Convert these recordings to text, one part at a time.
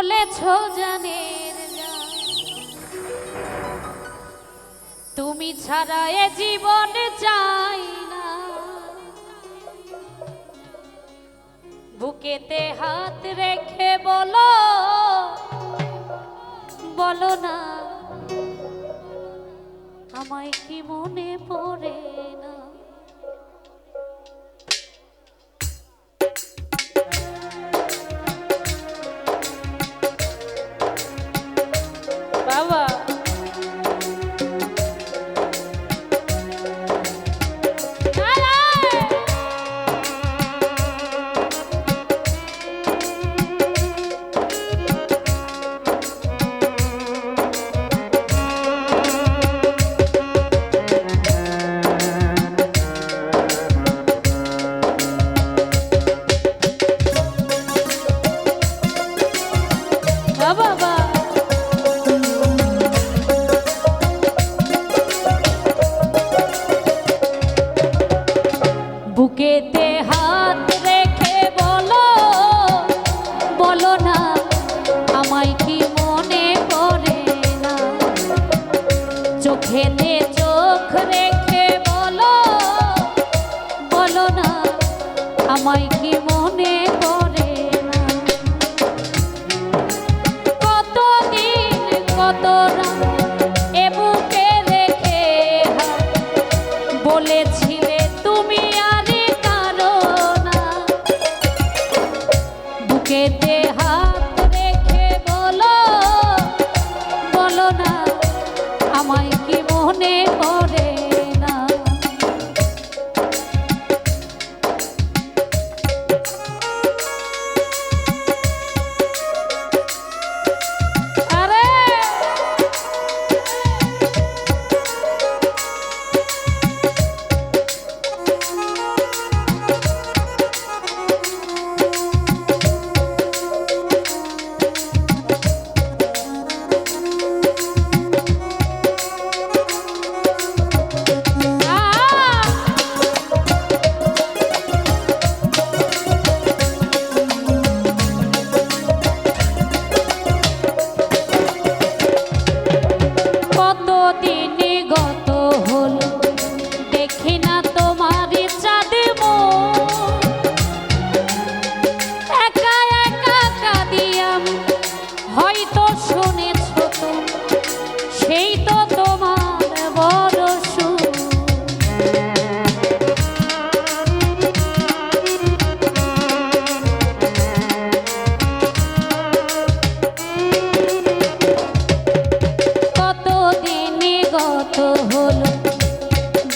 বলেছ জানের তুমি ছাড়া এ জীবন চাই না। বুকেতে হাত রেখে বলো বলো না, আমায় কি মনে আমায় কি মনে পড়ে না? কতদিন, কত এ রেখে বলেছিলে তুমি কারও না। হাত রেখে বলো বলো না, আমায় মনে পড়ে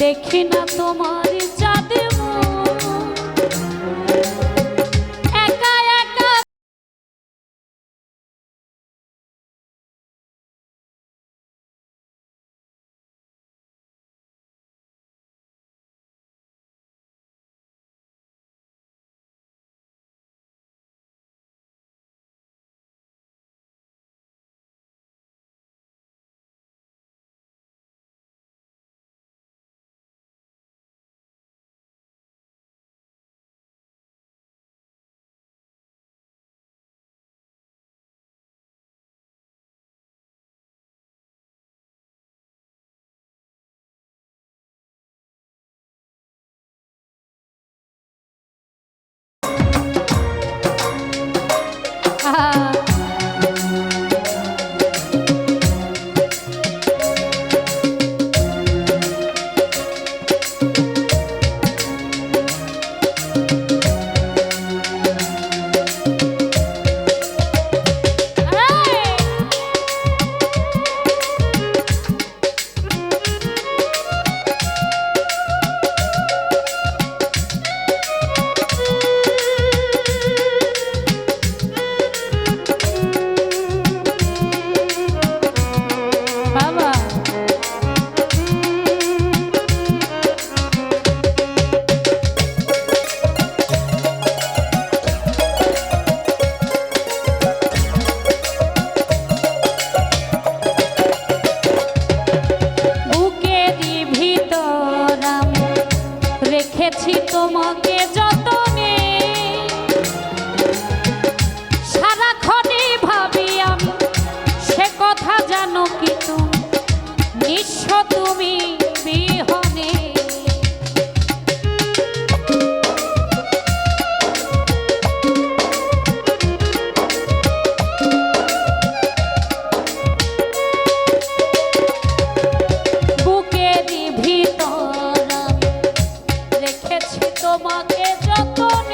দেখি না তোমার চাঁদ তোমাকে যখন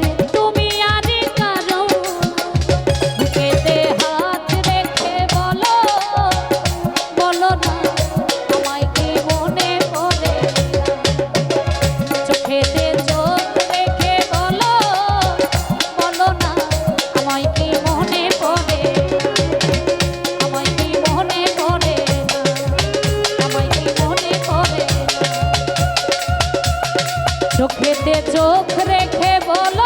চোখেতে চোখ রেখে বলো